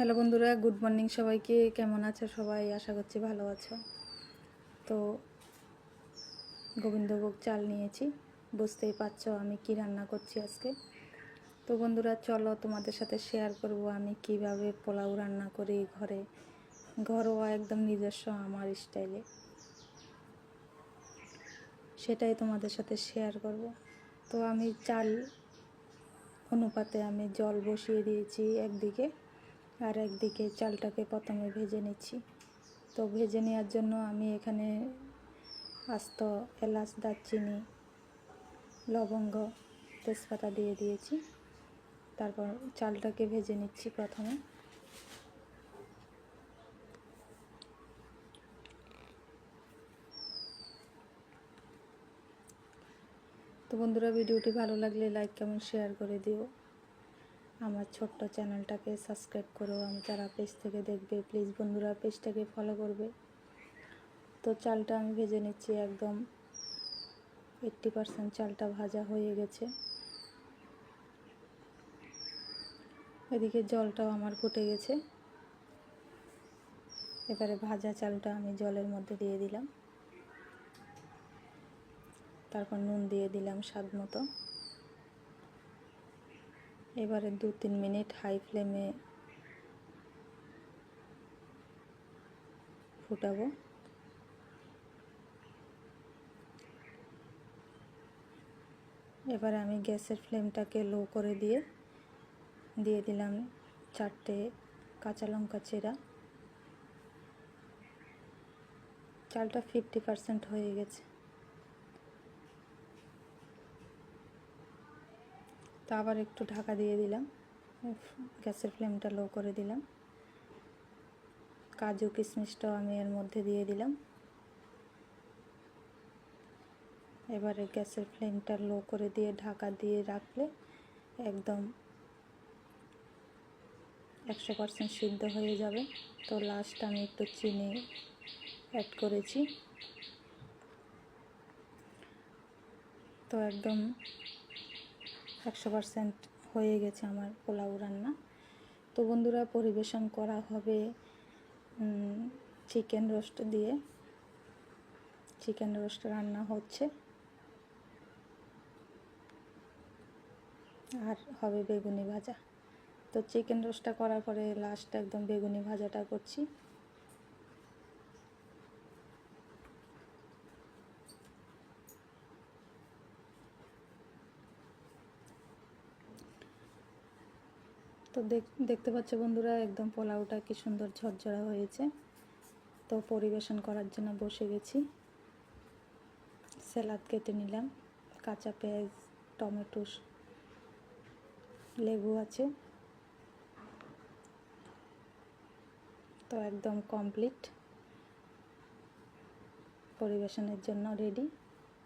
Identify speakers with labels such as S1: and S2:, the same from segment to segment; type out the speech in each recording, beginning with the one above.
S1: Hello বন্ধুরা, good morning সবাইকে। কেমন আছো সবাই? আশা করছি ভালো আছো। তো গোবিন্দভোগ চাল নিয়েছি। বুঝতেই পারছ আমি কি রান্না করছি আজকে। তো বন্ধুরা, চলো তোমাদের সাথে শেয়ার করব আমি কীভাবে পোলাও রান্না করি ঘরে। ঘরোয়া একদম নিজস্ব আমার স্টাইলে সেটাই তোমাদের সাথে শেয়ার করব। তো আমি চাল অনুপাতে আমি জল বসিয়ে দিয়েছি একদিকে। আর একদিকে চালটাকে প্রথমে ভেজে নিচ্ছি। তো ভেজে নেওয়ার জন্য আমি এখানে আস্ত এলাচ, দারচিনি, লবঙ্গ, তেজপাতা দিয়ে দিয়েছি। তারপর চালটাকে ভেজে নিচ্ছি প্রথমে। তো বন্ধুরা, ভিডিওটি ভালো লাগলে লাইক, কমেন্ট, শেয়ার করে দিও। আমার ছোট্ট চ্যানেলটাকে সাবস্ক্রাইব করো, আমি যারা পেজ থেকে দেখবে। প্লিজ বন্ধুরা, পেজটাকে ফলো করবে। তো চালটা আমি ভেজে নিচ্ছি একদম। এইট্টি পারসেন্ট চালটা ভাজা হয়ে গেছে। এদিকে জলটাও আমার ফুটে গেছে। এবারে ভাজা চালটা আমি জলের মধ্যে দিয়ে দিলাম। তারপর নুন দিয়ে দিলাম স্বাদ মতো। এবারে দু তিন মিনিট হাই ফ্লেমে ফুটাবো। এবারে আমি গ্যাসের ফ্লেমটাকে লো করে দিয়ে দিয়ে দিলাম চারটে কাঁচা লঙ্কা চেরা। চালটা ফিফটি পারসেন্ট হয়ে গেছে। তো আবার একটু ঢাকা দিয়ে দিলাম। গ্যাসের ফ্লেমটা লো করে দিলাম। কাজু কিশমিশটাও আমি এর মধ্যে দিয়ে দিলাম। এবারে গ্যাসের ফ্লেমটা লো করে দিয়ে ঢাকা দিয়ে রাখলে একদম একশো পারসেন্ট সিদ্ধ হয়ে যাবে। তো লাস্ট আমি একটু চিনি অ্যাড করেছি। তো একদম একশো পারসেন্ট হয়ে গেছে আমার পোলাও রান্না। তো বন্ধুরা, পরিবেশন করা হবে চিকেন রোস্ট দিয়ে। চিকেন রোস্ট রান্না হচ্ছে। আর হবে বেগুনি ভাজা। তো চিকেন রোস্টটা করার পরে লাস্ট একদম বেগুনি ভাজাটা করছি। তো দেখতে পাচ্ছ বন্ধুরা, একদম পোলাওটা কি সুন্দর ঝরঝরা হয়েছে। তো পরিবেশন করার জন্য বসে গেছি। স্যালাদ কেটে নিলাম, কাঁচা পেঁয়াজ, টমেটো, লেবু আছে। তো একদম কমপ্লিট। পরিবেশনের জন্য রেডি।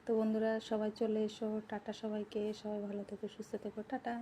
S1: তো বন্ধুরা, সবাই চলে এসো, টাটা সবাইকে, সবাই ভালো থেকো, সুস্থ থেকো, টাটা।